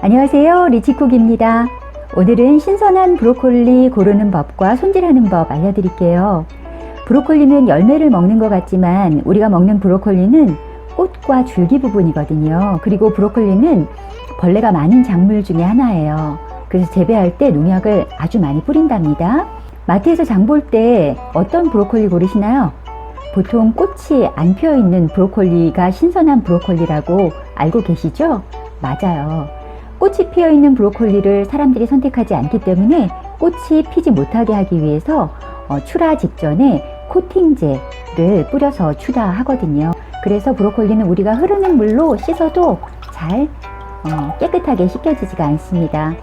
안녕하세요. 리치쿡입니다. 오늘은 신선한 브로콜리 고르는 법과 손질하는 법 알려드릴게요. 브로콜리는 열매를 먹는 것 같지만 우리가 먹는 브로콜리는 꽃과 줄기 부분이거든요. 그리고 브로콜리는 벌레가 많은 작물 중에 하나예요. 그래서 재배할 때 농약을 아주 많이 뿌린답니다. 마트에서 장 볼 때 어떤 브로콜리 고르시나요? 보통 꽃이 안 피어 있는 브로콜리가 신선한 브로콜리라고 알고 계시죠? 맞아요. 꽃이 피어 있는 브로콜리를 사람들이 선택하지 않기 때문에 꽃이 피지 못하게 하기 위해서 어, 출하 직전에 코팅제를 뿌려서 출하하거든요. 그래서 브로콜리는 우리가 흐르는 물로 씻어도 잘 어, 깨끗하게 씻겨지지가 않습니다.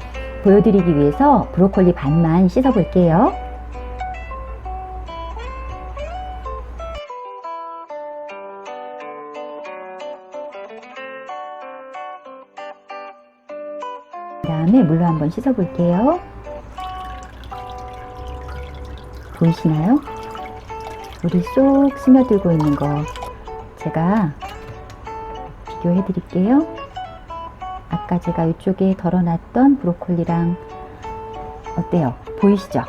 보여드리기 위해서 브로콜리 반만 씻어 볼게요. 그 다음에 물로 한번 씻어 볼게요. 보이시나요? 물이 쏙 스며들고 있는 거 제가 비교해 드릴게요. 아까 제가 이쪽에 덜어놨던 브로콜리랑 어때요? 보이시죠?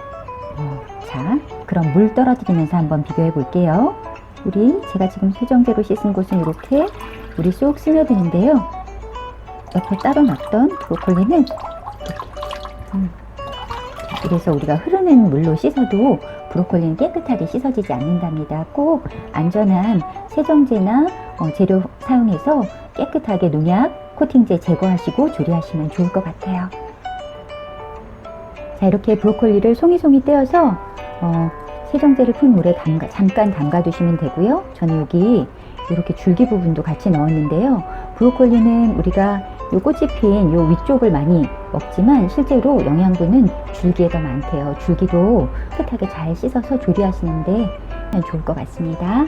어, 자, 그럼 물 떨어뜨리면서 한번 비교해 볼게요. 우리 제가 지금 세정제로 씻은 곳은 이렇게 물이 쏙 스며드는데요. 옆에 따로 놨던 브로콜리는 이렇게. 음. 자, 그래서 우리가 흐르는 물로 씻어도 브로콜리는 깨끗하게 씻어지지 않는답니다. 꼭 안전한 세정제나 어, 재료 사용해서 깨끗하게 농약, 코팅제 제거하시고 조리하시면 좋을 것 같아요. 자, 이렇게 브로콜리를 송이송이 떼어서 어, 세정제를 푼 물에 담가, 잠깐 담가 두시면 되고요. 저는 여기 이렇게 줄기 부분도 같이 넣었는데요. 브로콜리는 우리가 요 꽃이 핀 요 위쪽을 많이 먹지만 실제로 영양분은 줄기에 더 많대요. 줄기도 깨끗하게 잘 씻어서 조리하시는데 좋을 것 같습니다.